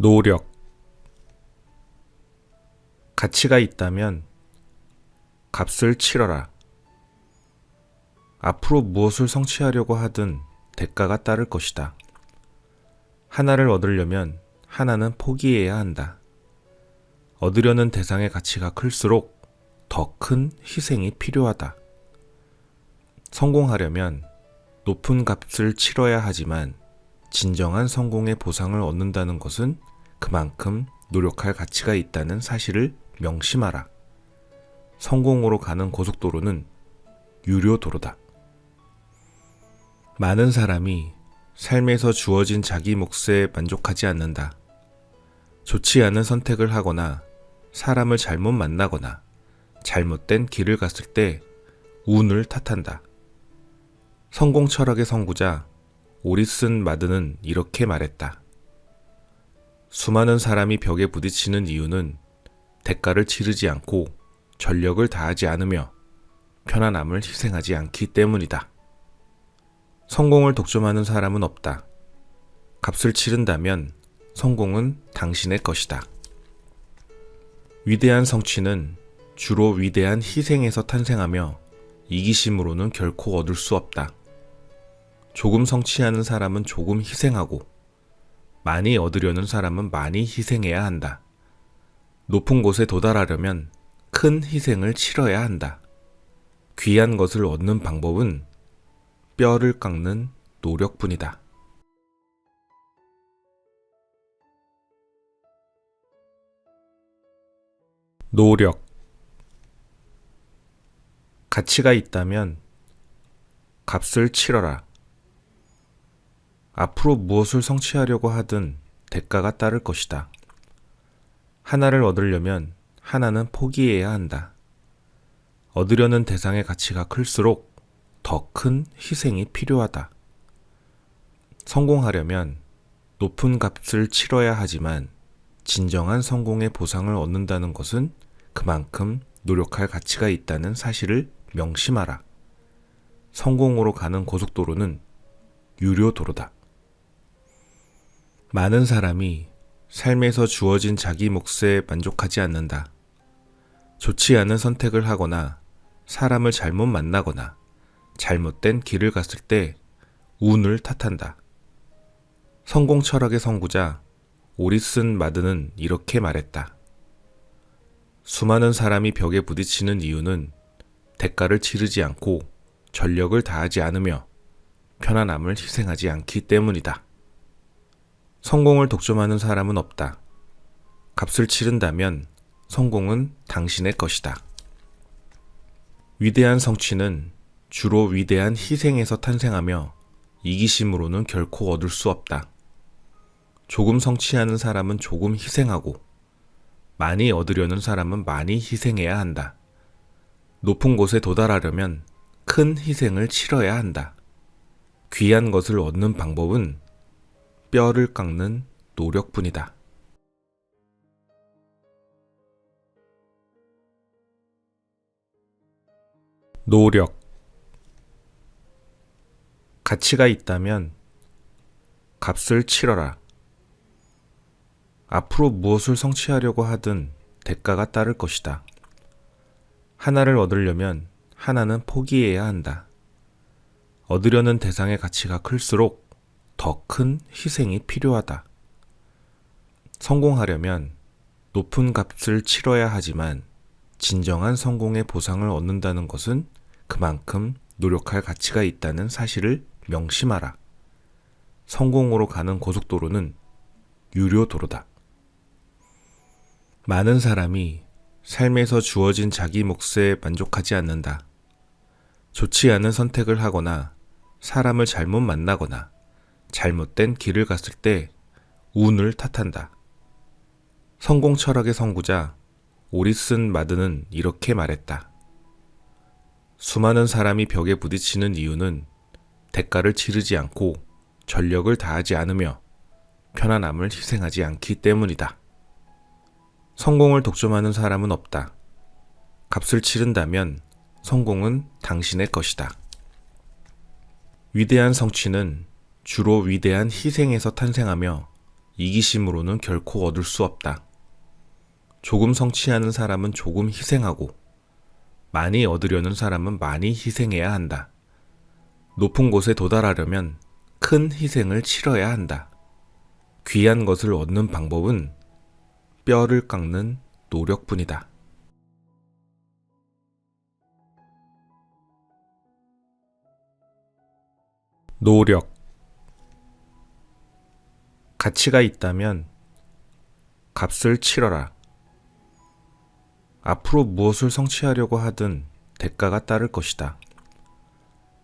노력 가치가 있다면 값을 치러라. 앞으로 무엇을 성취하려고 하든 대가가 따를 것이다. 하나를 얻으려면 하나는 포기해야 한다. 얻으려는 대상의 가치가 클수록 더 큰 희생이 필요하다. 성공하려면 높은 값을 치러야 하지만 진정한 성공의 보상을 얻는다는 것은 그만큼 노력할 가치가 있다는 사실을 명심하라. 성공으로 가는 고속도로는 유료 도로다. 많은 사람이 삶에서 주어진 자기 몫에 만족하지 않는다. 좋지 않은 선택을 하거나 사람을 잘못 만나거나 잘못된 길을 갔을 때 운을 탓한다. 성공 철학의 선구자 오리슨 마드는 이렇게 말했다. 수많은 사람이 벽에 부딪히는 이유는 대가를 치르지 않고 전력을 다하지 않으며 편안함을 희생하지 않기 때문이다. 성공을 독점하는 사람은 없다. 값을 치른다면 성공은 당신의 것이다. 위대한 성취는 주로 위대한 희생에서 탄생하며 이기심으로는 결코 얻을 수 없다. 조금 성취하는 사람은 조금 희생하고 많이 얻으려는 사람은 많이 희생해야 한다. 높은 곳에 도달하려면 큰 희생을 치러야 한다. 귀한 것을 얻는 방법은 뼈를 깎는 노력뿐이다. 노력 가치가 있다면 값을 치러라. 앞으로 무엇을 성취하려고 하든 대가가 따를 것이다. 하나를 얻으려면 하나는 포기해야 한다. 얻으려는 대상의 가치가 클수록 더 큰 희생이 필요하다. 성공하려면 높은 값을 치러야 하지만 진정한 성공의 보상을 얻는다는 것은 그만큼 노력할 가치가 있다는 사실을 명심하라. 성공으로 가는 고속도로는 유료 도로다. 많은 사람이 삶에서 주어진 자기 몫에 만족하지 않는다. 좋지 않은 선택을 하거나 사람을 잘못 만나거나 잘못된 길을 갔을 때 운을 탓한다. 성공 철학의 선구자 오리슨 마드는 이렇게 말했다. 수많은 사람이 벽에 부딪히는 이유는 대가를 치르지 않고 전력을 다하지 않으며 편안함을 희생하지 않기 때문이다. 성공을 독점하는 사람은 없다. 값을 치른다면 성공은 당신의 것이다. 위대한 성취는 주로 위대한 희생에서 탄생하며 이기심으로는 결코 얻을 수 없다. 조금 성취하는 사람은 조금 희생하고 많이 얻으려는 사람은 많이 희생해야 한다. 높은 곳에 도달하려면 큰 희생을 치러야 한다. 귀한 것을 얻는 방법은 뼈를 깎는 노력뿐이다. 노력 가치가 있다면 값을 치러라. 앞으로 무엇을 성취하려고 하든 대가가 따를 것이다. 하나를 얻으려면 하나는 포기해야 한다. 얻으려는 대상의 가치가 클수록 더 큰 희생이 필요하다. 성공하려면 높은 값을 치러야 하지만 진정한 성공의 보상을 얻는다는 것은 그만큼 노력할 가치가 있다는 사실을 명심하라. 성공으로 가는 고속도로는 유료 도로다. 많은 사람이 삶에서 주어진 자기 몫에 만족하지 않는다. 좋지 않은 선택을 하거나 사람을 잘못 만나거나 잘못된 길을 갔을 때 운을 탓한다. 성공 철학의 선구자 오리슨 마드는 이렇게 말했다. 수많은 사람이 벽에 부딪히는 이유는 대가를 치르지 않고 전력을 다하지 않으며 편안함을 희생하지 않기 때문이다. 성공을 독점하는 사람은 없다. 값을 치른다면 성공은 당신의 것이다. 위대한 성취는 주로 위대한 희생에서 탄생하며 이기심으로는 결코 얻을 수 없다. 조금 성취하는 사람은 조금 희생하고, 많이 얻으려는 사람은 많이 희생해야 한다. 높은 곳에 도달하려면 큰 희생을 치러야 한다. 귀한 것을 얻는 방법은 뼈를 깎는 노력뿐이다. 노력 가치가 있다면 값을 치러라. 앞으로 무엇을 성취하려고 하든 대가가 따를 것이다.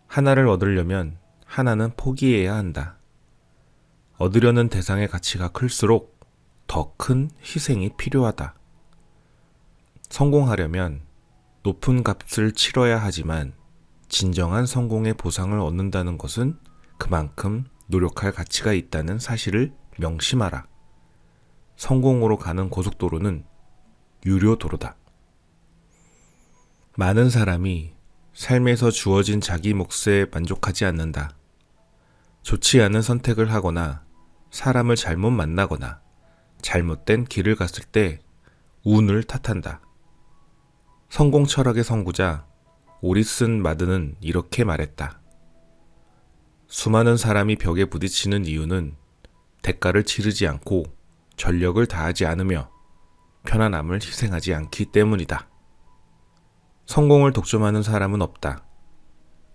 하나를 얻으려면 하나는 포기해야 한다. 얻으려는 대상의 가치가 클수록 더 큰 희생이 필요하다. 성공하려면 높은 값을 치러야 하지만 진정한 성공의 보상을 얻는다는 것은 그만큼 노력할 가치가 있다는 사실을 명심하라. 성공으로 가는 고속도로는 유료 도로다. 많은 사람이 삶에서 주어진 자기 몫에 만족하지 않는다. 좋지 않은 선택을 하거나 사람을 잘못 만나거나 잘못된 길을 갔을 때 운을 탓한다. 성공 철학의 선구자 오리슨 마드는 이렇게 말했다. 수많은 사람이 벽에 부딪히는 이유는 대가를 치르지 않고 전력을 다하지 않으며 편안함을 희생하지 않기 때문이다. 성공을 독점하는 사람은 없다.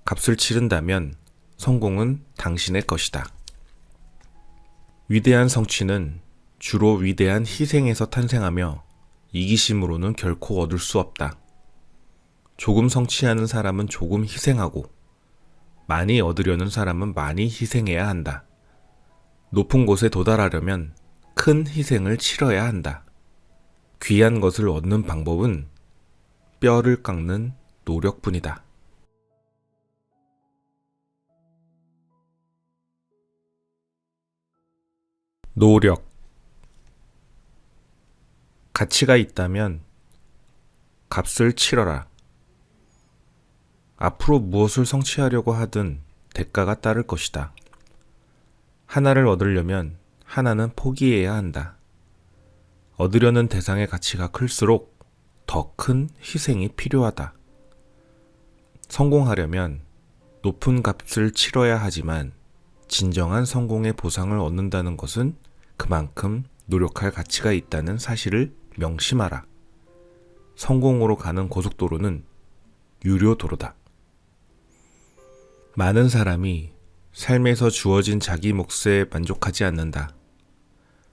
값을 치른다면 성공은 당신의 것이다. 위대한 성취는 주로 위대한 희생에서 탄생하며 이기심으로는 결코 얻을 수 없다. 조금 성취하는 사람은 조금 희생하고 많이 얻으려는 사람은 많이 희생해야 한다. 높은 곳에 도달하려면 큰 희생을 치러야 한다. 귀한 것을 얻는 방법은 뼈를 깎는 노력뿐이다. 노력 가치가 있다면 값을 치러라. 앞으로 무엇을 성취하려고 하든 대가가 따를 것이다. 하나를 얻으려면 하나는 포기해야 한다. 얻으려는 대상의 가치가 클수록 더 큰 희생이 필요하다. 성공하려면 높은 값을 치러야 하지만 진정한 성공의 보상을 얻는다는 것은 그만큼 노력할 가치가 있다는 사실을 명심하라. 성공으로 가는 고속도로는 유료 도로다. 많은 사람이 삶에서 주어진 자기 몫에 만족하지 않는다.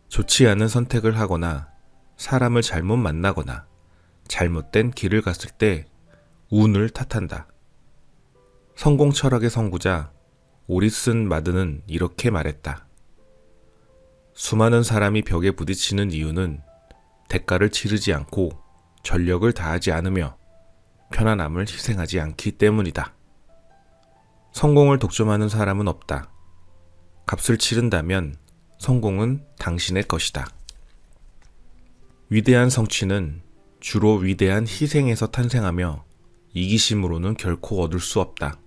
좋지 않은 선택을 하거나 사람을 잘못 만나거나 잘못된 길을 갔을 때 운을 탓한다. 성공 철학의 선구자 오리슨 마드는 이렇게 말했다. 수많은 사람이 벽에 부딪히는 이유는 대가를 치르지 않고 전력을 다하지 않으며 편안함을 희생하지 않기 때문이다. 성공을 독점하는 사람은 없다. 값을 치른다면 성공은 당신의 것이다. 위대한 성취는 주로 위대한 희생에서 탄생하며 이기심으로는 결코 얻을 수 없다.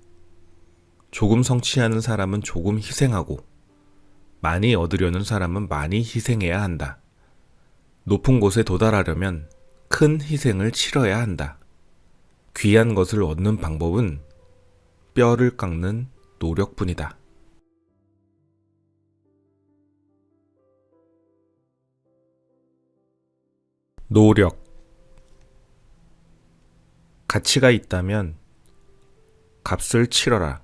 조금 성취하는 사람은 조금 희생하고 많이 얻으려는 사람은 많이 희생해야 한다. 높은 곳에 도달하려면 큰 희생을 치러야 한다. 귀한 것을 얻는 방법은 뼈를 깎는 노력뿐이다. 노력 가치가 있다면 값을 치러라.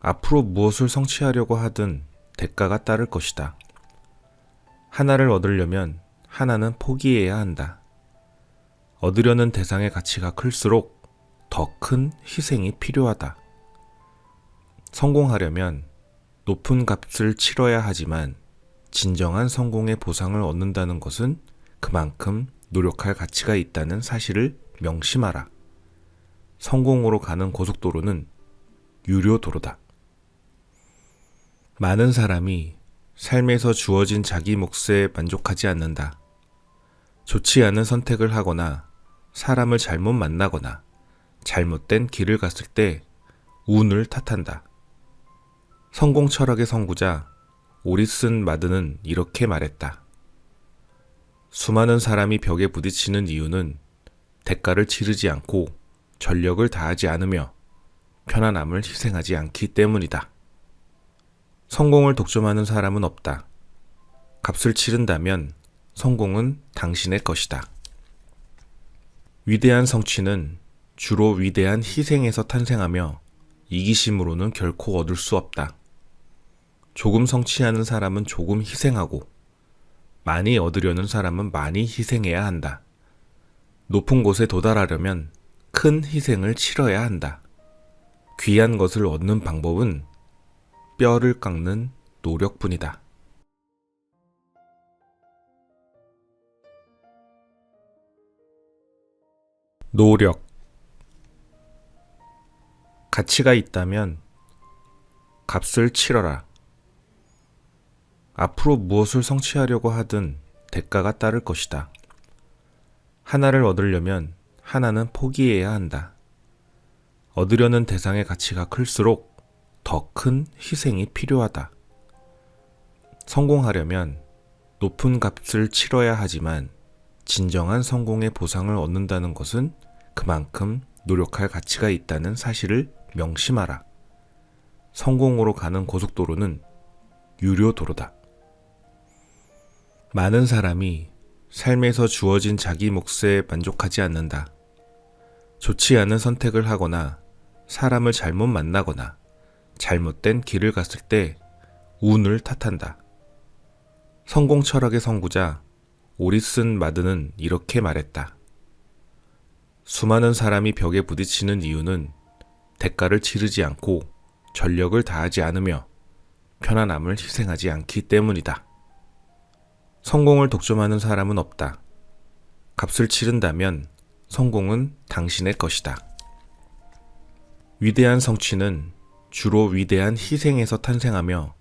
앞으로 무엇을 성취하려고 하든 대가가 따를 것이다. 하나를 얻으려면 하나는 포기해야 한다. 얻으려는 대상의 가치가 클수록 더 큰 희생이 필요하다. 성공하려면 높은 값을 치러야 하지만 진정한 성공의 보상을 얻는다는 것은 그만큼 노력할 가치가 있다는 사실을 명심하라. 성공으로 가는 고속도로는 유료 도로다. 많은 사람이 삶에서 주어진 자기 몫에 만족하지 않는다. 좋지 않은 선택을 하거나 사람을 잘못 만나거나 잘못된 길을 갔을 때 운을 탓한다. 성공 철학의 선구자 오리슨 마드는 이렇게 말했다. 수많은 사람이 벽에 부딪히는 이유는 대가를 치르지 않고 전력을 다하지 않으며 편안함을 희생하지 않기 때문이다. 성공을 독점하는 사람은 없다. 값을 치른다면 성공은 당신의 것이다. 위대한 성취는 주로 위대한 희생에서 탄생하며 이기심으로는 결코 얻을 수 없다. 조금 성취하는 사람은 조금 희생하고 많이 얻으려는 사람은 많이 희생해야 한다. 높은 곳에 도달하려면 큰 희생을 치러야 한다. 귀한 것을 얻는 방법은 뼈를 깎는 노력뿐이다. 노력 가치가 있다면 값을 치러라. 앞으로 무엇을 성취하려고 하든 대가가 따를 것이다. 하나를 얻으려면 하나는 포기해야 한다. 얻으려는 대상의 가치가 클수록 더 큰 희생이 필요하다. 성공하려면 높은 값을 치러야 하지만 진정한 성공의 보상을 얻는다는 것은 그만큼 노력할 가치가 있다는 사실을 명심하라. 성공으로 가는 고속도로는 유료 도로다. 많은 사람이 삶에서 주어진 자기 몫에 만족하지 않는다. 좋지 않은 선택을 하거나 사람을 잘못 만나거나 잘못된 길을 갔을 때 운을 탓한다. 성공 철학의 선구자 오리슨 마드는 이렇게 말했다. 수많은 사람이 벽에 부딪히는 이유는 대가를 치르지 않고 전력을 다하지 않으며 편안함을 희생하지 않기 때문이다. 성공을 독점하는 사람은 없다. 값을 치른다면 성공은 당신의 것이다. 위대한 성취는 주로 위대한 희생에서 탄생하며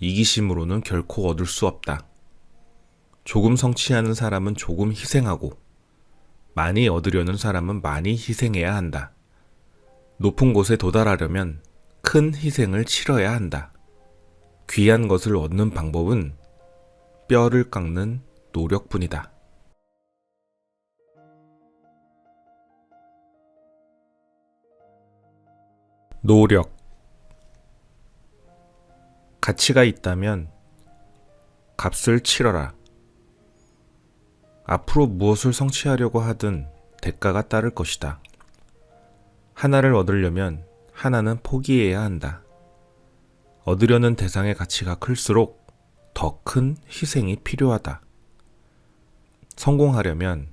이기심으로는 결코 얻을 수 없다. 조금 성취하는 사람은 조금 희생하고 많이 얻으려는 사람은 많이 희생해야 한다. 높은 곳에 도달하려면 큰 희생을 치러야 한다. 귀한 것을 얻는 방법은 뼈를 깎는 노력뿐이다. 노력 가치가 있다면 값을 치러라. 앞으로 무엇을 성취하려고 하든 대가가 따를 것이다. 하나를 얻으려면 하나는 포기해야 한다. 얻으려는 대상의 가치가 클수록 더 큰 희생이 필요하다. 성공하려면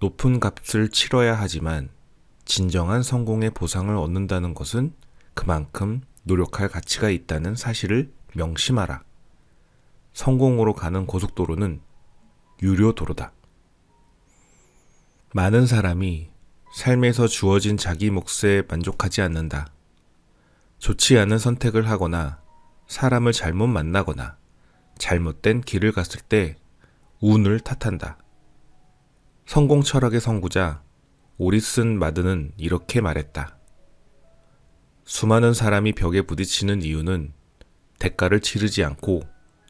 높은 값을 치러야 하지만 진정한 성공의 보상을 얻는다는 것은 그만큼 노력할 가치가 있다는 사실을 명심하라. 성공으로 가는 고속도로는 유료 도로다. 많은 사람이 삶에서 주어진 자기 몫에 만족하지 않는다. 좋지 않은 선택을 하거나 사람을 잘못 만나거나 잘못된 길을 갔을 때 운을 탓한다. 성공 철학의 선구자 오리슨 마드는 이렇게 말했다. 수많은 사람이 벽에 부딪히는 이유는 대가를 치르지 않고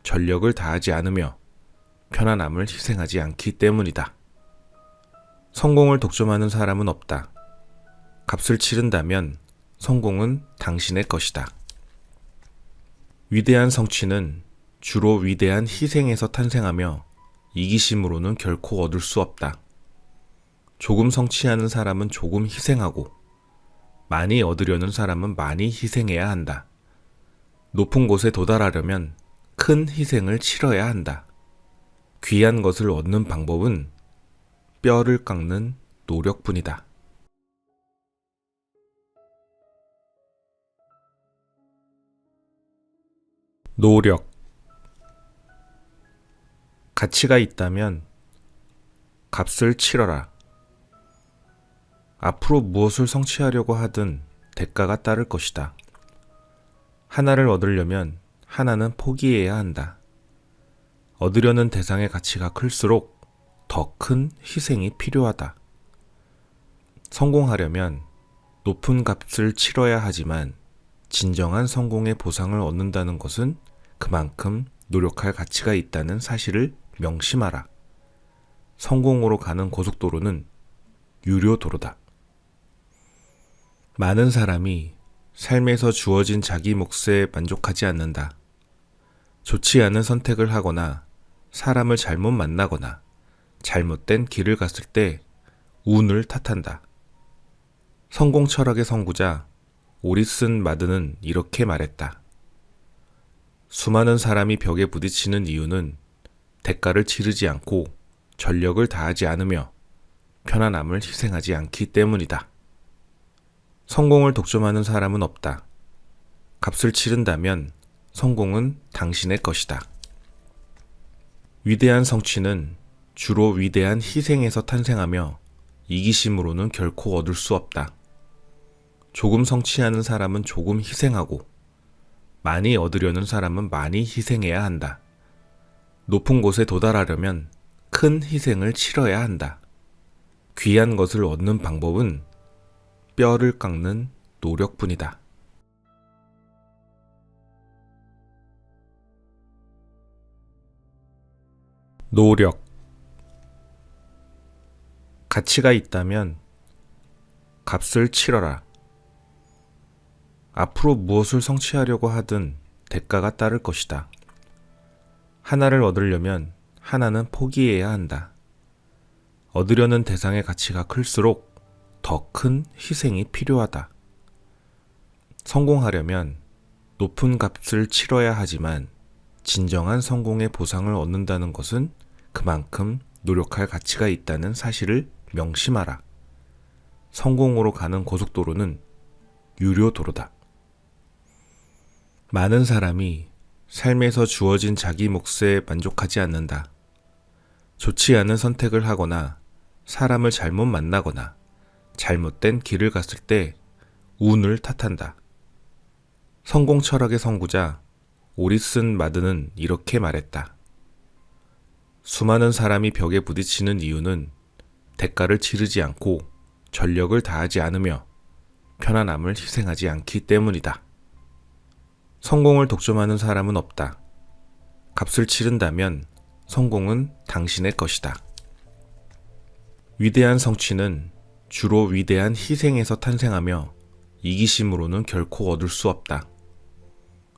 전력을 다하지 않으며 편안함을 희생하지 않기 때문이다. 성공을 독점하는 사람은 없다. 값을 치른다면 성공은 당신의 것이다. 위대한 성취는 주로 위대한 희생에서 탄생하며 이기심으로는 결코 얻을 수 없다. 조금 성취하는 사람은 조금 희생하고 많이 얻으려는 사람은 많이 희생해야 한다. 높은 곳에 도달하려면 큰 희생을 치러야 한다. 귀한 것을 얻는 방법은 뼈를 깎는 노력뿐이다. 노력 가치가 있다면 값을 치러라. 앞으로 무엇을 성취하려고 하든 대가가 따를 것이다. 하나를 얻으려면 하나는 포기해야 한다. 얻으려는 대상의 가치가 클수록 더 큰 희생이 필요하다. 성공하려면 높은 값을 치러야 하지만 진정한 성공의 보상을 얻는다는 것은 그만큼 노력할 가치가 있다는 사실을 명심하라. 성공으로 가는 고속도로는 유료 도로다. 많은 사람이 삶에서 주어진 자기 몫에 만족하지 않는다. 좋지 않은 선택을 하거나 사람을 잘못 만나거나 잘못된 길을 갔을 때 운을 탓한다. 성공 철학의 선구자 오리슨 마드는 이렇게 말했다. 수많은 사람이 벽에 부딪히는 이유는 대가를 치르지 않고 전력을 다하지 않으며 편안함을 희생하지 않기 때문이다. 성공을 독점하는 사람은 없다. 값을 치른다면 성공은 당신의 것이다. 위대한 성취는 주로 위대한 희생에서 탄생하며 이기심으로는 결코 얻을 수 없다. 조금 성취하는 사람은 조금 희생하고 많이 얻으려는 사람은 많이 희생해야 한다. 높은 곳에 도달하려면 큰 희생을 치러야 한다. 귀한 것을 얻는 방법은 뼈를 깎는 노력뿐이다. 노력 가치가 있다면 값을 치러라. 앞으로 무엇을 성취하려고 하든 대가가 따를 것이다. 하나를 얻으려면 하나는 포기해야 한다. 얻으려는 대상의 가치가 클수록 더 큰 희생이 필요하다. 성공하려면 높은 값을 치러야 하지만 진정한 성공의 보상을 얻는다는 것은 그만큼 노력할 가치가 있다는 사실을 명심하라. 성공으로 가는 고속도로는 유료 도로다. 많은 사람이 삶에서 주어진 자기 몫에 만족하지 않는다. 좋지 않은 선택을 하거나 사람을 잘못 만나거나 잘못된 길을 갔을 때 운을 탓한다. 성공 철학의 선구자 오리슨 마드는 이렇게 말했다. 수많은 사람이 벽에 부딪히는 이유는 대가를 치르지 않고 전력을 다하지 않으며 편안함을 희생하지 않기 때문이다. 성공을 독점하는 사람은 없다. 값을 치른다면 성공은 당신의 것이다. 위대한 성취는 주로 위대한 희생에서 탄생하며 이기심으로는 결코 얻을 수 없다.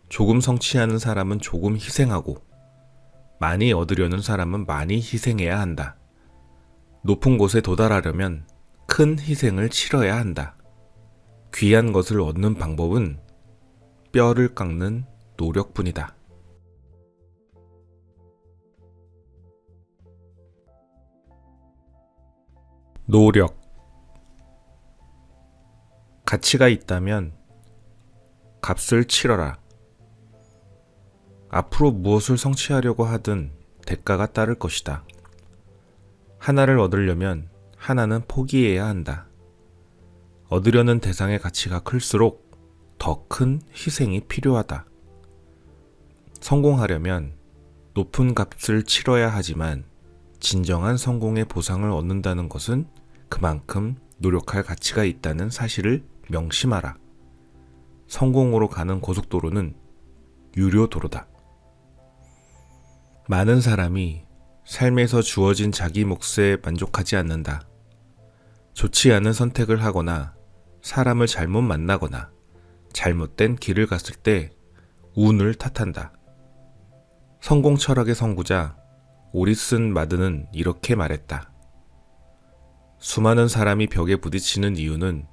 조금 성취하는 사람은 조금 희생하고 많이 얻으려는 사람은 많이 희생해야 한다. 높은 곳에 도달하려면 큰 희생을 치러야 한다. 귀한 것을 얻는 방법은 뼈를 깎는 노력뿐이다. 노력 가치가 있다면 값을 치러라. 앞으로 무엇을 성취하려고 하든 대가가 따를 것이다. 하나를 얻으려면 하나는 포기해야 한다. 얻으려는 대상의 가치가 클수록 더 큰 희생이 필요하다. 성공하려면 높은 값을 치러야 하지만 진정한 성공의 보상을 얻는다는 것은 그만큼 노력할 가치가 있다는 사실을 명심하라. 성공으로 가는 고속도로는 유료 도로다. 많은 사람이 삶에서 주어진 자기 몫에 만족하지 않는다. 좋지 않은 선택을 하거나 사람을 잘못 만나거나 잘못된 길을 갔을 때 운을 탓한다. 성공 철학의 선구자 오리슨 마드는 이렇게 말했다. 수많은 사람이 벽에 부딪히는 이유는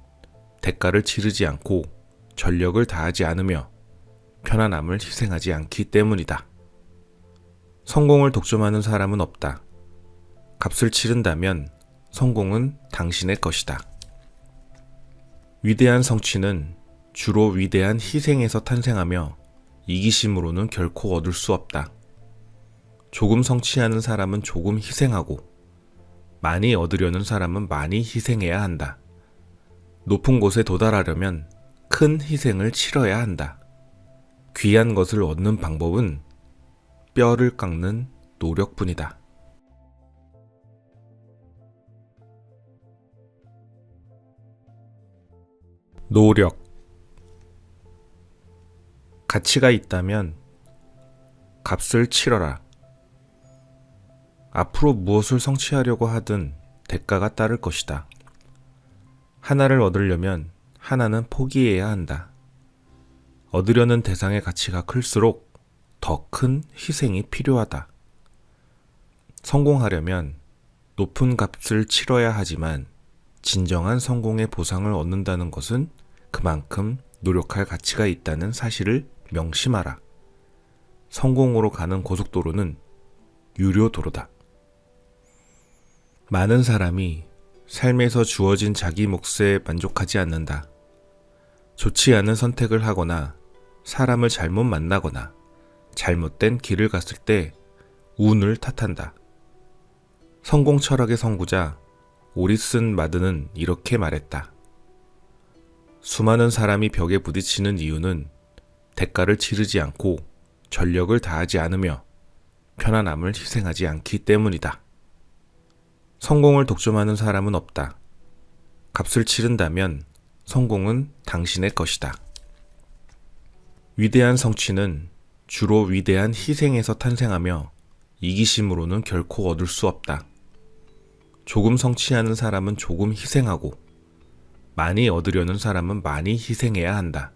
대가를 치르지 않고 전력을 다하지 않으며 편안함을 희생하지 않기 때문이다. 성공을 독점하는 사람은 없다. 값을 치른다면 성공은 당신의 것이다. 위대한 성취는 주로 위대한 희생에서 탄생하며 이기심으로는 결코 얻을 수 없다. 조금 성취하는 사람은 조금 희생하고 많이 얻으려는 사람은 많이 희생해야 한다. 높은 곳에 도달하려면 큰 희생을 치러야 한다. 귀한 것을 얻는 방법은 뼈를 깎는 노력뿐이다. 노력 가치가 있다면 값을 치러라. 앞으로 무엇을 성취하려고 하든 대가가 따를 것이다. 하나를 얻으려면 하나는 포기해야 한다. 얻으려는 대상의 가치가 클수록 더 큰 희생이 필요하다. 성공하려면 높은 값을 치러야 하지만 진정한 성공의 보상을 얻는다는 것은 그만큼 노력할 가치가 있다는 사실을 명심하라. 성공으로 가는 고속도로는 유료 도로다. 많은 사람이 삶에서 주어진 자기 몫에 만족하지 않는다. 좋지 않은 선택을 하거나 사람을 잘못 만나거나 잘못된 길을 갔을 때 운을 탓한다. 성공 철학의 선구자 오리슨 마드는 이렇게 말했다. 수많은 사람이 벽에 부딪히는 이유는 대가를 치르지 않고 전력을 다하지 않으며 편안함을 희생하지 않기 때문이다. 성공을 독점하는 사람은 없다. 값을 치른다면 성공은 당신의 것이다. 위대한 성취는 주로 위대한 희생에서 탄생하며 이기심으로는 결코 얻을 수 없다. 조금 성취하는 사람은 조금 희생하고 많이 얻으려는 사람은 많이 희생해야 한다.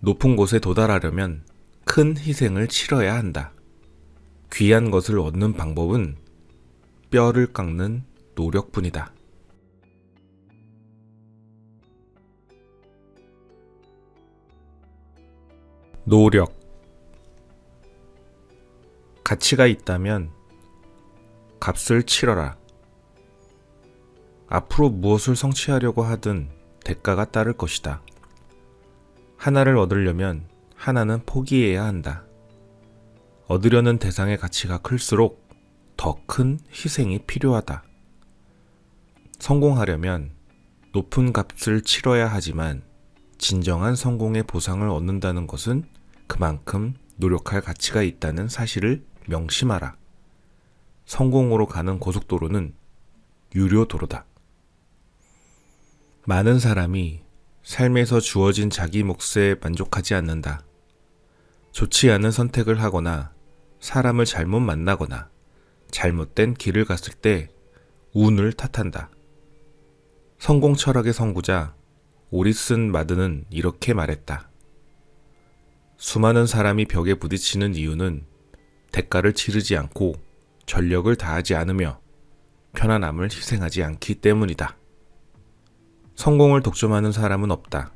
높은 곳에 도달하려면 큰 희생을 치러야 한다. 귀한 것을 얻는 방법은 뼈를 깎는 노력뿐이다. 노력 가치가 있다면 값을 치러라. 앞으로 무엇을 성취하려고 하든 대가가 따를 것이다. 하나를 얻으려면 하나는 포기해야 한다. 얻으려는 대상의 가치가 클수록 더 큰 희생이 필요하다. 성공하려면 높은 값을 치러야 하지만 진정한 성공의 보상을 얻는다는 것은 그만큼 노력할 가치가 있다는 사실을 명심하라. 성공으로 가는 고속도로는 유료 도로다. 많은 사람이 삶에서 주어진 자기 몫에 만족하지 않는다. 좋지 않은 선택을 하거나 사람을 잘못 만나거나 잘못된 길을 갔을 때 운을 탓한다. 성공 철학의 선구자 오리슨 마드는 이렇게 말했다. 수많은 사람이 벽에 부딪히는 이유는 대가를 치르지 않고 전력을 다하지 않으며 편안함을 희생하지 않기 때문이다. 성공을 독점하는 사람은 없다.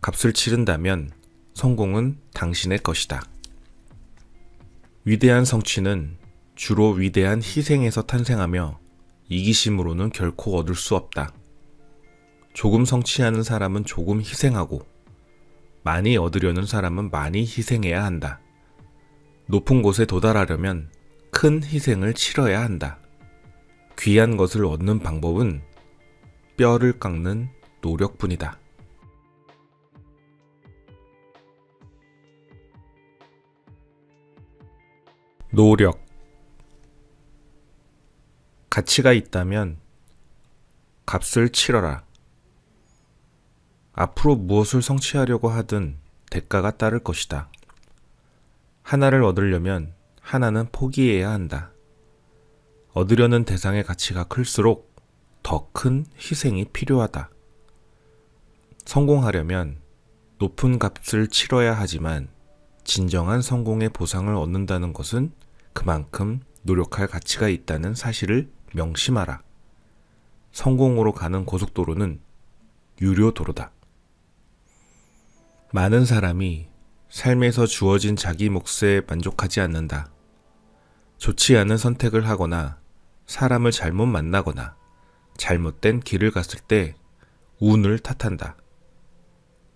값을 치른다면 성공은 당신의 것이다. 위대한 성취는 주로 위대한 희생에서 탄생하며 이기심으로는 결코 얻을 수 없다. 조금 성취하는 사람은 조금 희생하고 많이 얻으려는 사람은 많이 희생해야 한다. 높은 곳에 도달하려면 큰 희생을 치러야 한다. 귀한 것을 얻는 방법은 뼈를 깎는 노력뿐이다. 노력 가치가 있다면 값을 치러라. 앞으로 무엇을 성취하려고 하든 대가가 따를 것이다. 하나를 얻으려면 하나는 포기해야 한다. 얻으려는 대상의 가치가 클수록 더 큰 희생이 필요하다. 성공하려면 높은 값을 치러야 하지만 진정한 성공의 보상을 얻는다는 것은 그만큼 노력할 가치가 있다는 사실을 명심하라. 성공으로 가는 고속도로는 유료 도로다. 많은 사람이 삶에서 주어진 자기 몫에 만족하지 않는다. 좋지 않은 선택을 하거나 사람을 잘못 만나거나 잘못된 길을 갔을 때 운을 탓한다.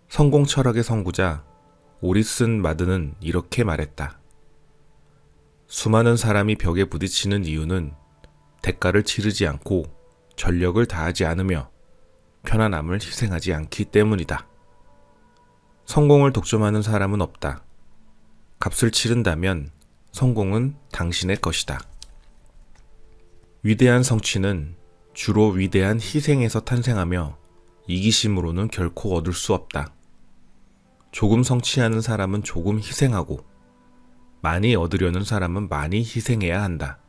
성공 철학의 선구자 오리슨 마드는 이렇게 말했다. 수많은 사람이 벽에 부딪히는 이유는 대가를 치르지 않고 전력을 다하지 않으며 편안함을 희생하지 않기 때문이다. 성공을 독점하는 사람은 없다. 값을 치른다면 성공은 당신의 것이다. 위대한 성취는 주로 위대한 희생에서 탄생하며 이기심으로는 결코 얻을 수 없다. 조금 성취하는 사람은 조금 희생하고 많이 얻으려는 사람은 많이 희생해야 한다.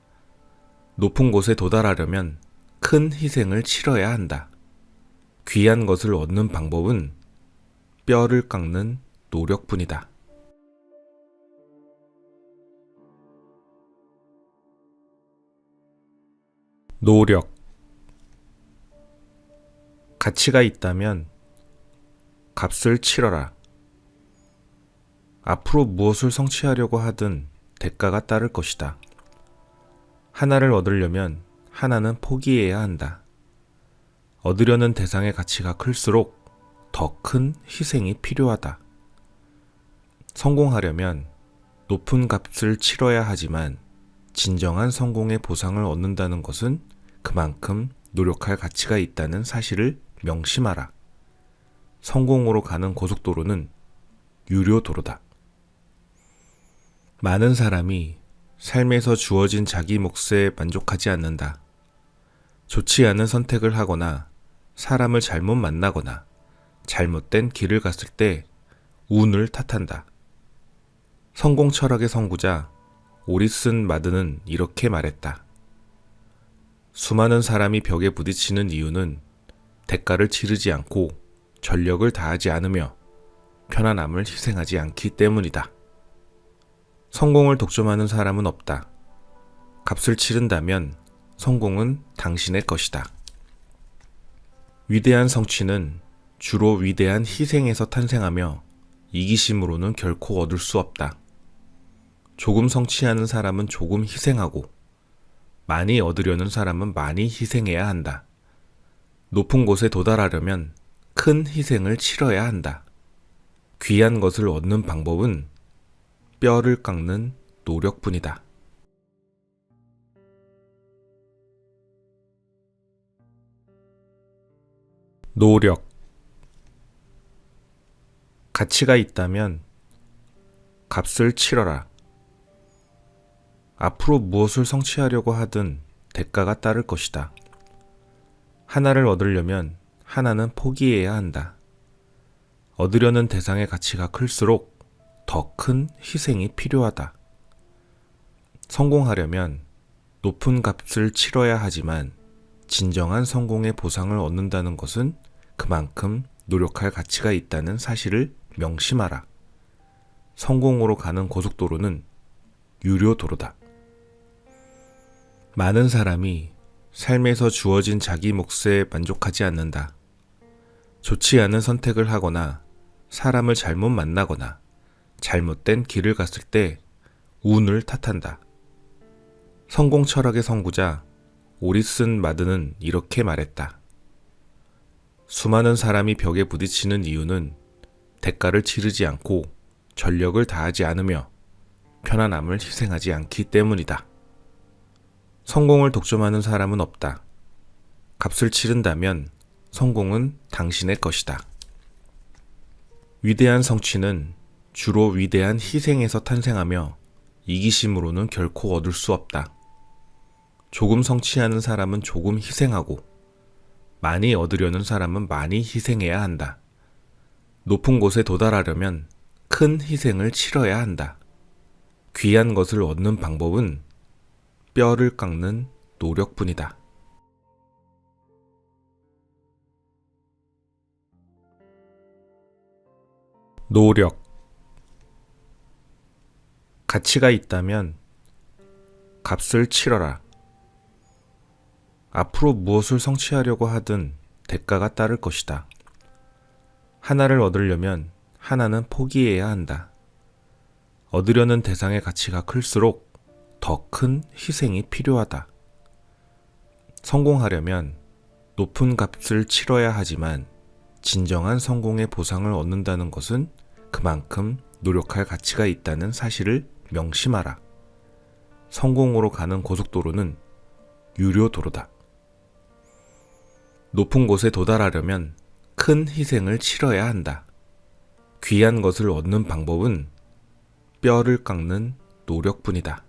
높은 곳에 도달하려면 큰 희생을 치러야 한다. 귀한 것을 얻는 방법은 뼈를 깎는 노력뿐이다. 노력 가치가 있다면 값을 치러라. 앞으로 무엇을 성취하려고 하든 대가가 따를 것이다. 하나를 얻으려면 하나는 포기해야 한다. 얻으려는 대상의 가치가 클수록 더 큰 희생이 필요하다. 성공하려면 높은 값을 치러야 하지만 진정한 성공의 보상을 얻는다는 것은 그만큼 노력할 가치가 있다는 사실을 명심하라. 성공으로 가는 고속도로는 유료 도로다. 많은 사람이 삶에서 주어진 자기 몫에 만족하지 않는다. 좋지 않은 선택을 하거나 사람을 잘못 만나거나 잘못된 길을 갔을 때 운을 탓한다. 성공 철학의 선구자 오리슨 마드는 이렇게 말했다. 수많은 사람이 벽에 부딪히는 이유는 대가를 치르지 않고 전력을 다하지 않으며 편안함을 희생하지 않기 때문이다. 성공을 독점하는 사람은 없다. 값을 치른다면 성공은 당신의 것이다. 위대한 성취는 주로 위대한 희생에서 탄생하며 이기심으로는 결코 얻을 수 없다. 조금 성취하는 사람은 조금 희생하고 많이 얻으려는 사람은 많이 희생해야 한다. 높은 곳에 도달하려면 큰 희생을 치러야 한다. 귀한 것을 얻는 방법은 뼈를 깎는 노력뿐이다. 노력 가치가 있다면 값을 치러라. 앞으로 무엇을 성취하려고 하든 대가가 따를 것이다. 하나를 얻으려면 하나는 포기해야 한다. 얻으려는 대상의 가치가 클수록 더 큰 희생이 필요하다. 성공하려면 높은 값을 치러야 하지만 진정한 성공의 보상을 얻는다는 것은 그만큼 노력할 가치가 있다는 사실을 명심하라. 성공으로 가는 고속도로는 유료 도로다. 많은 사람이 삶에서 주어진 자기 몫에 만족하지 않는다. 좋지 않은 선택을 하거나 사람을 잘못 만나거나 잘못된 길을 갔을 때 운을 탓한다. 성공 철학의 선구자 오리슨 마드는 이렇게 말했다. 수많은 사람이 벽에 부딪히는 이유는 대가를 치르지 않고 전력을 다하지 않으며 편안함을 희생하지 않기 때문이다. 성공을 독점하는 사람은 없다. 값을 치른다면 성공은 당신의 것이다. 위대한 성취는 주로 위대한 희생에서 탄생하며 이기심으로는 결코 얻을 수 없다. 조금 성취하는 사람은 조금 희생하고 많이 얻으려는 사람은 많이 희생해야 한다. 높은 곳에 도달하려면 큰 희생을 치러야 한다. 귀한 것을 얻는 방법은 뼈를 깎는 노력뿐이다. 노력 가치가 있다면 값을 치러라. 앞으로 무엇을 성취하려고 하든 대가가 따를 것이다. 하나를 얻으려면 하나는 포기해야 한다. 얻으려는 대상의 가치가 클수록 더 큰 희생이 필요하다. 성공하려면 높은 값을 치러야 하지만 진정한 성공의 보상을 얻는다는 것은 그만큼 노력할 가치가 있다는 사실을 명심하라. 성공으로 가는 고속도로는 유료 도로다. 높은 곳에 도달하려면 큰 희생을 치러야 한다. 귀한 것을 얻는 방법은 뼈를 깎는 노력뿐이다.